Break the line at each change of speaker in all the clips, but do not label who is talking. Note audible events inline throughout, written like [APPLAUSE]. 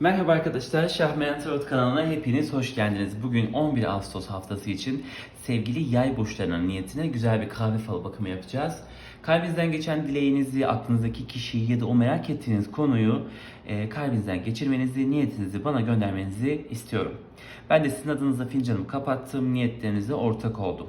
Merhaba arkadaşlar, Şahmeran Tarot kanalına hepiniz hoş geldiniz. Bugün 11 Ağustos haftası için sevgili yay burçlarının niyetine güzel bir kahve falı bakımı yapacağız. Kalbinizden geçen dileğinizi, aklınızdaki kişiyi ya da o merak ettiğiniz konuyu e, kalbinizden geçirmenizi, niyetinizi bana göndermenizi istiyorum. Ben de sizin adınıza fincanımı kapattım, niyetlerinize ortak oldum.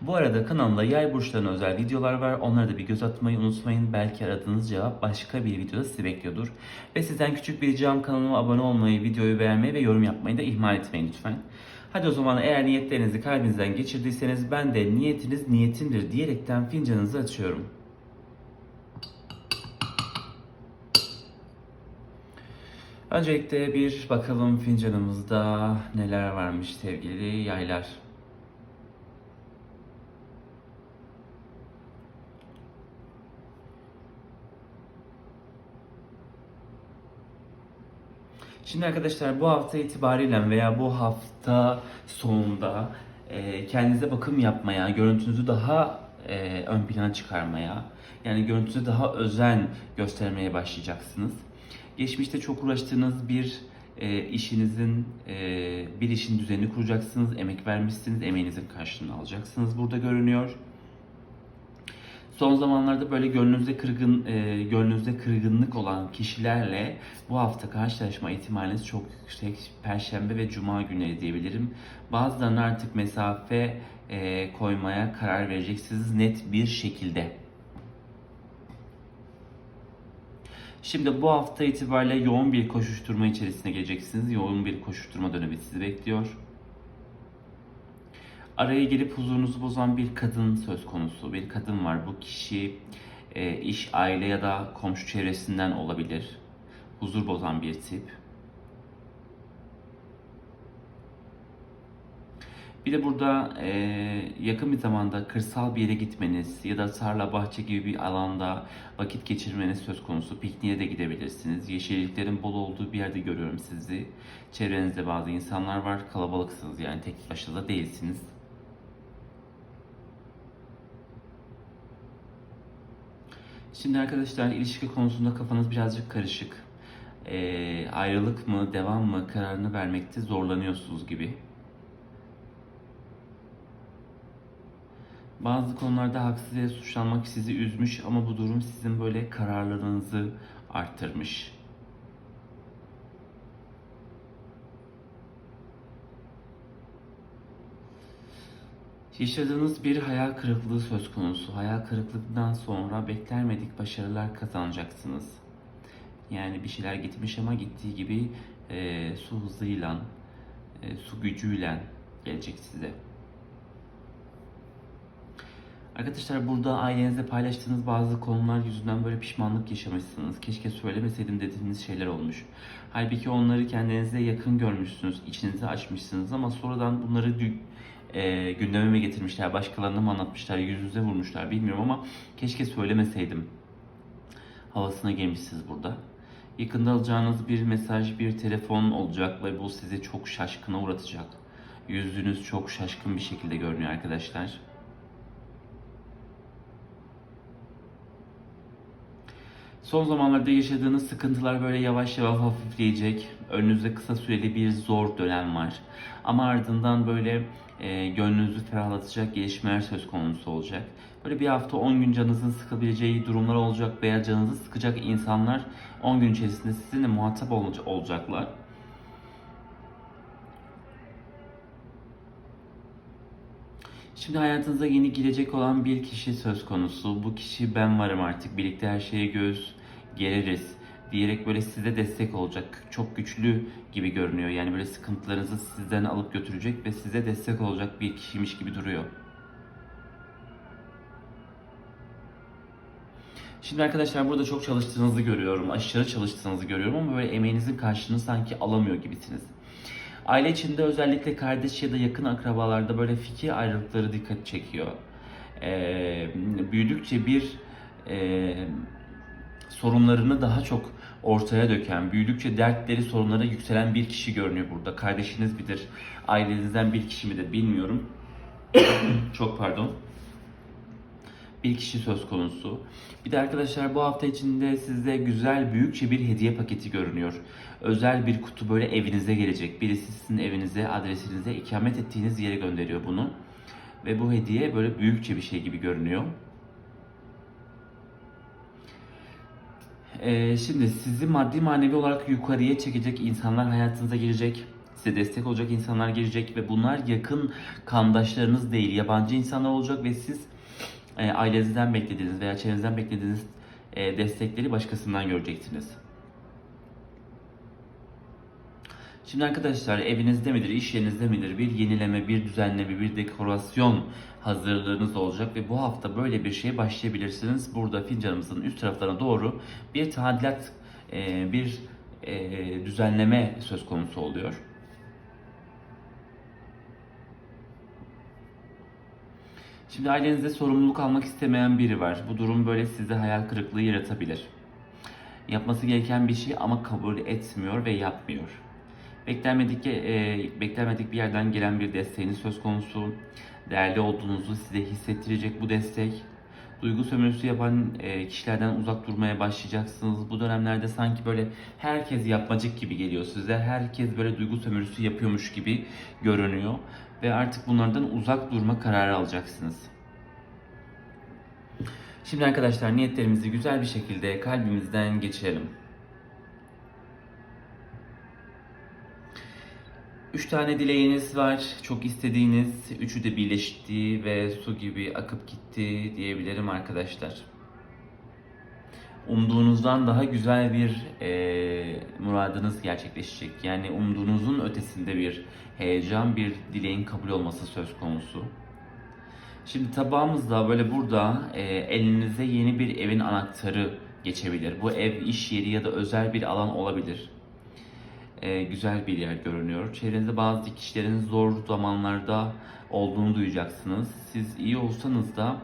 Bu arada kanalımda yay burçlarına özel videolar var. Onlara da bir göz atmayı unutmayın. Belki aradığınız cevap başka bir videoda sizi bekliyordur. Ve sizden küçük bir ricam kanalıma abone olmayı, videoyu beğenmeyi ve yorum yapmayı da ihmal etmeyin lütfen. Hadi o zaman eğer niyetlerinizi kalbinizden geçirdiyseniz ben de niyetiniz niyetimdir diyerekten fincanınızı açıyorum. Öncelikle bir bakalım fincanımızda neler varmış sevgili yaylar. Şimdi arkadaşlar bu hafta itibariyle veya bu hafta sonunda e, kendinize bakım yapmaya, görüntünüzü daha e, ön plana çıkarmaya, yani görüntünüzü daha özen göstermeye başlayacaksınız. Geçmişte çok uğraştığınız bir e, işinizin, e, bir işin düzenini kuracaksınız, emek vermişsiniz, emeğinizin karşılığını alacaksınız burada görünüyor. Son zamanlarda böyle gönlünüzde kırgın, e, gönlünüzde kırgınlık olan kişilerle bu hafta karşılaşma ihtimaliniz çok yüksek. Perşembe ve Cuma günleri diyebilirim. Bazılarına artık mesafe e, koymaya karar vereceksiniz net bir şekilde. Şimdi bu hafta itibariyle yoğun bir koşuşturma içerisine geleceksiniz. Yoğun bir koşuşturma dönemi sizi bekliyor. Araya gelip huzurunuzu bozan bir kadın söz konusu. Bir kadın var. Bu kişi e, iş, aile ya da komşu çevresinden olabilir. Huzur bozan bir tip. Bir de burada e, yakın bir zamanda kırsal bir yere gitmeniz ya da tarla bahçe gibi bir alanda vakit geçirmeniz söz konusu. Pikniğe de gidebilirsiniz. Yeşilliklerin bol olduğu bir yerde görüyorum sizi. Çevrenizde bazı insanlar var. Kalabalıksınız yani tek başına değilsiniz. Şimdi arkadaşlar ilişki konusunda kafanız birazcık karışık. E, ayrılık mı, devam mı kararını vermekte zorlanıyorsunuz gibi. Bazı konularda haksız yere suçlanmak sizi üzmüş ama bu durum sizin böyle kararlılığınızı arttırmış. Yaşadığınız bir hayal kırıklığı söz konusu. Hayal kırıklığından sonra beklenmedik başarılar kazanacaksınız. Yani bir şeyler gitmiş ama gittiği gibi e, su hızıyla, e, su gücüyle gelecek size. Arkadaşlar burada ailenizle paylaştığınız bazı konular yüzünden böyle pişmanlık yaşamışsınız. Keşke söylemeseydim dediğiniz şeyler olmuş. Halbuki onları kendinize yakın görmüşsünüz, içinize açmışsınız ama sonradan bunları e, gündeme mi getirmişler, başkalarına mı anlatmışlar, yüzünüze vurmuşlar bilmiyorum ama keşke söylemeseydim havasına gelmişsiniz burada. Yakında alacağınız bir mesaj, bir telefon olacak ve bu sizi çok şaşkına uğratacak. Yüzünüz çok şaşkın bir şekilde görünüyor arkadaşlar. Son zamanlarda yaşadığınız sıkıntılar böyle yavaş yavaş hafifleyecek. Önünüzde kısa süreli bir zor dönem var. Ama ardından böyle e, gönlünüzü ferahlatacak gelişmeler söz konusu olacak. Böyle bir hafta 10 gün canınızın sıkabileceği durumlar olacak veya canınızı sıkacak insanlar 10 gün içerisinde sizinle muhatap ol- olacaklar. Şimdi hayatınıza yeni girecek olan bir kişi söz konusu. Bu kişi ben varım artık birlikte her şeye göz gereriz diyerek böyle size destek olacak. Çok güçlü gibi görünüyor. Yani böyle sıkıntılarınızı sizden alıp götürecek ve size destek olacak bir kişiymiş gibi duruyor. Şimdi arkadaşlar burada çok çalıştığınızı görüyorum. Aşırı çalıştığınızı görüyorum ama böyle emeğinizin karşılığını sanki alamıyor gibisiniz. Aile içinde özellikle kardeş ya da yakın akrabalarda böyle fikir ayrılıkları dikkat çekiyor. Ee, büyüdükçe bir e, sorunlarını daha çok ortaya döken, büyüdükçe dertleri, sorunlara yükselen bir kişi görünüyor burada. Kardeşiniz midir, ailenizden bir kişi midir bilmiyorum. [COUGHS] çok pardon. Bir kişi söz konusu. Bir de arkadaşlar bu hafta içinde size güzel büyükçe bir hediye paketi görünüyor. Özel bir kutu böyle evinize gelecek. Birisi sizin evinize, adresinize, ikamet ettiğiniz yere gönderiyor bunu. Ve bu hediye böyle büyükçe bir şey gibi görünüyor. Ee, şimdi sizi maddi manevi olarak yukarıya çekecek insanlar hayatınıza girecek. Size destek olacak insanlar girecek ve bunlar yakın kandaşlarınız değil, yabancı insanlar olacak ve siz e, ailenizden beklediğiniz veya çevrenizden beklediğiniz e, destekleri başkasından göreceksiniz. Şimdi arkadaşlar evinizde midir, iş yerinizde midir bir yenileme, bir düzenleme, bir dekorasyon hazırlığınız olacak ve bu hafta böyle bir şeye başlayabilirsiniz. Burada fincanımızın üst taraflarına doğru bir tadilat, e, bir e, düzenleme söz konusu oluyor. Şimdi ailenizde sorumluluk almak istemeyen biri var. Bu durum böyle size hayal kırıklığı yaratabilir. Yapması gereken bir şey ama kabul etmiyor ve yapmıyor. Beklenmedik, e, beklenmedik bir yerden gelen bir desteğiniz söz konusu. Değerli olduğunuzu size hissettirecek bu destek. Duygu sömürüsü yapan e, kişilerden uzak durmaya başlayacaksınız. Bu dönemlerde sanki böyle herkes yapmacık gibi geliyor size. Herkes böyle duygu sömürüsü yapıyormuş gibi görünüyor. Ve artık bunlardan uzak durma kararı alacaksınız. Şimdi arkadaşlar niyetlerimizi güzel bir şekilde kalbimizden geçirelim. Üç tane dileğiniz var, çok istediğiniz. Üçü de birleşti ve su gibi akıp gitti diyebilirim arkadaşlar. Umduğunuzdan daha güzel bir e, muradınız gerçekleşecek. Yani umduğunuzun ötesinde bir heyecan, bir dileğin kabul olması söz konusu. Şimdi tabağımızda böyle burada e, elinize yeni bir evin anahtarı geçebilir. Bu ev, iş yeri ya da özel bir alan olabilir e, güzel bir yer görünüyor. Çevrenizde bazı kişilerin zor zamanlarda olduğunu duyacaksınız. Siz iyi olsanız da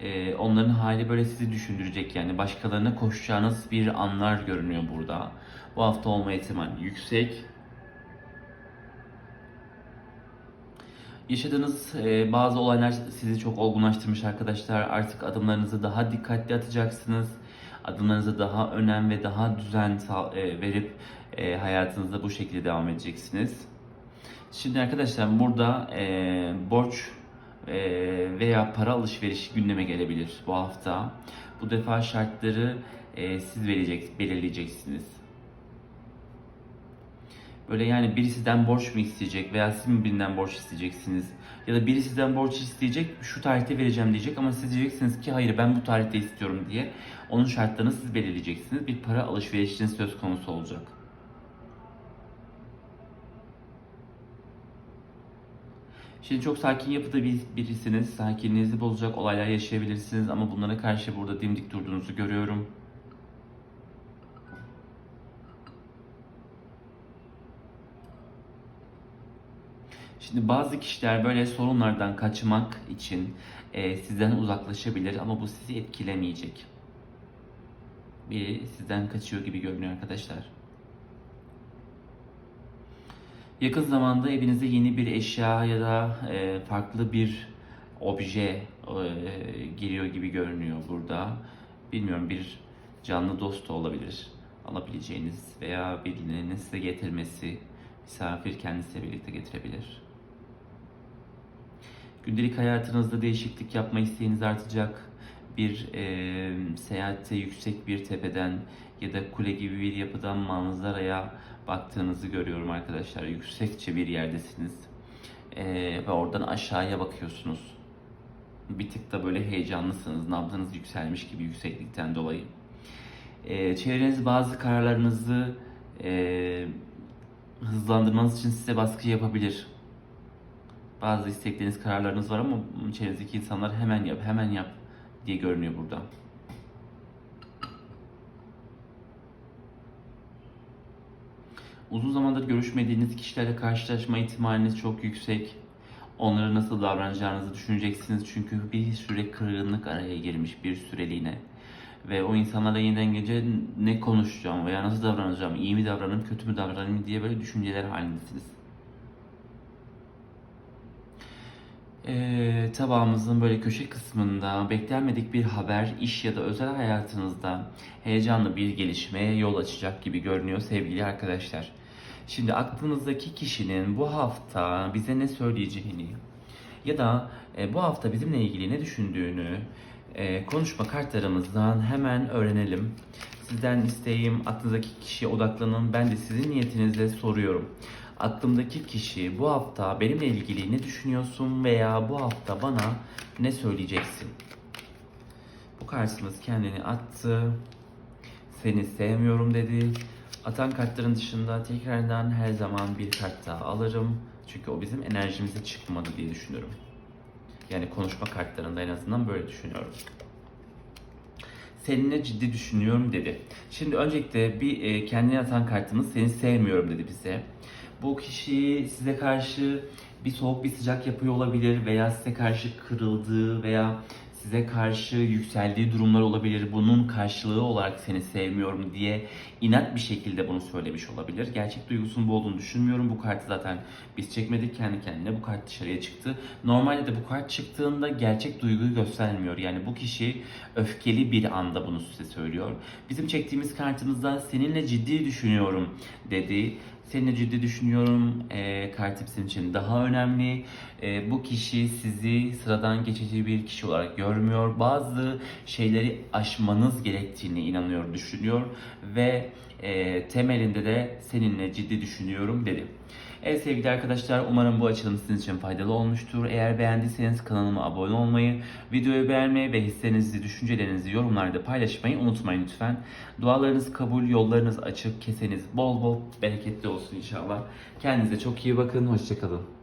e, onların hali böyle sizi düşündürecek yani başkalarına koşacağınız bir anlar görünüyor burada. Bu hafta olma ihtimali yüksek. Yaşadığınız e, bazı olaylar sizi çok olgunlaştırmış arkadaşlar. Artık adımlarınızı daha dikkatli atacaksınız. Adımlarınıza daha önem ve daha düzen e, verip e, hayatınızda bu şekilde devam edeceksiniz. Şimdi arkadaşlar burada e, borç e, veya para alışverişi gündeme gelebilir bu hafta. Bu defa şartları e, siz verecek, belirleyeceksiniz. Böyle yani biri sizden borç mu isteyecek veya siz mi birinden borç isteyeceksiniz? Ya da biri sizden borç isteyecek, şu tarihte vereceğim diyecek ama siz diyeceksiniz ki hayır ben bu tarihte istiyorum diye. Onun şartlarını siz belirleyeceksiniz. Bir para alışverişiniz söz konusu olacak. Şimdi çok sakin yapıda bir, birisiniz. Sakinliğinizi bozacak olaylar yaşayabilirsiniz ama bunlara karşı burada dimdik durduğunuzu görüyorum. Şimdi bazı kişiler böyle sorunlardan kaçmak için e, sizden uzaklaşabilir ama bu sizi etkilemeyecek. Biri sizden kaçıyor gibi görünüyor arkadaşlar. Yakın zamanda evinize yeni bir eşya ya da e, farklı bir obje e, giriyor gibi görünüyor burada. Bilmiyorum bir canlı dost olabilir alabileceğiniz veya birinin size getirmesi misafir kendisiyle birlikte getirebilir. Gündelik hayatınızda değişiklik yapma isteğiniz artacak. Bir e, seyahatte yüksek bir tepeden ya da kule gibi bir yapıdan manzaraya baktığınızı görüyorum arkadaşlar. Yüksekçe bir yerdesiniz. E, ve oradan aşağıya bakıyorsunuz. Bir tık da böyle heyecanlısınız. Nabzınız yükselmiş gibi yükseklikten dolayı. E, çevreniz bazı kararlarınızı e, hızlandırmanız için size baskı yapabilir bazı istekleriniz, kararlarınız var ama çevrenizdeki insanlar hemen yap, hemen yap diye görünüyor burada. Uzun zamandır görüşmediğiniz kişilerle karşılaşma ihtimaliniz çok yüksek. Onlara nasıl davranacağınızı düşüneceksiniz çünkü bir süre kırgınlık araya girmiş bir süreliğine. Ve o insanlarla yeniden gece ne konuşacağım veya nasıl davranacağım, iyi mi davranayım, kötü mü davranayım diye böyle düşünceler halindesiniz. Ee, tabağımızın böyle köşe kısmında beklenmedik bir haber, iş ya da özel hayatınızda heyecanlı bir gelişmeye yol açacak gibi görünüyor sevgili arkadaşlar. Şimdi aklınızdaki kişinin bu hafta bize ne söyleyeceğini ya da e, bu hafta bizimle ilgili ne düşündüğünü e, konuşma kartlarımızdan hemen öğrenelim. Sizden isteğim aklınızdaki kişiye odaklanın. Ben de sizin niyetinizle soruyorum. Aklımdaki kişi bu hafta benimle ilgili ne düşünüyorsun veya bu hafta bana ne söyleyeceksin? Bu karşımız kendini attı. Seni sevmiyorum dedi. Atan kartların dışında tekrardan her zaman bir kart daha alırım. Çünkü o bizim enerjimize çıkmadı diye düşünüyorum. Yani konuşma kartlarında en azından böyle düşünüyorum. Seninle ciddi düşünüyorum dedi. Şimdi öncelikle bir e, kendine atan kartımız seni sevmiyorum dedi bize. Bu kişi size karşı bir soğuk bir sıcak yapıyor olabilir veya size karşı kırıldığı veya size karşı yükseldiği durumlar olabilir. Bunun karşılığı olarak seni sevmiyorum diye inat bir şekilde bunu söylemiş olabilir. Gerçek duygusunun bu olduğunu düşünmüyorum. Bu kartı zaten biz çekmedik kendi kendine. Bu kart dışarıya çıktı. Normalde de bu kart çıktığında gerçek duyguyu göstermiyor. Yani bu kişi öfkeli bir anda bunu size söylüyor. Bizim çektiğimiz kartımızda seninle ciddi düşünüyorum dedi. Seninle ciddi düşünüyorum. E, kartı bizim için daha önemli. E, bu kişi sizi sıradan geçici bir kişi olarak görmüyor. Bazı şeyleri aşmanız gerektiğini inanıyor, düşünüyor ve e, temelinde de seninle ciddi düşünüyorum dedi. Evet sevgili arkadaşlar umarım bu açılım sizin için faydalı olmuştur. Eğer beğendiyseniz kanalıma abone olmayı, videoyu beğenmeyi ve hislerinizi, düşüncelerinizi yorumlarda paylaşmayı unutmayın lütfen. Dualarınız kabul, yollarınız açık, keseniz bol bol bereketli olsun inşallah. Kendinize çok iyi bakın, hoşçakalın.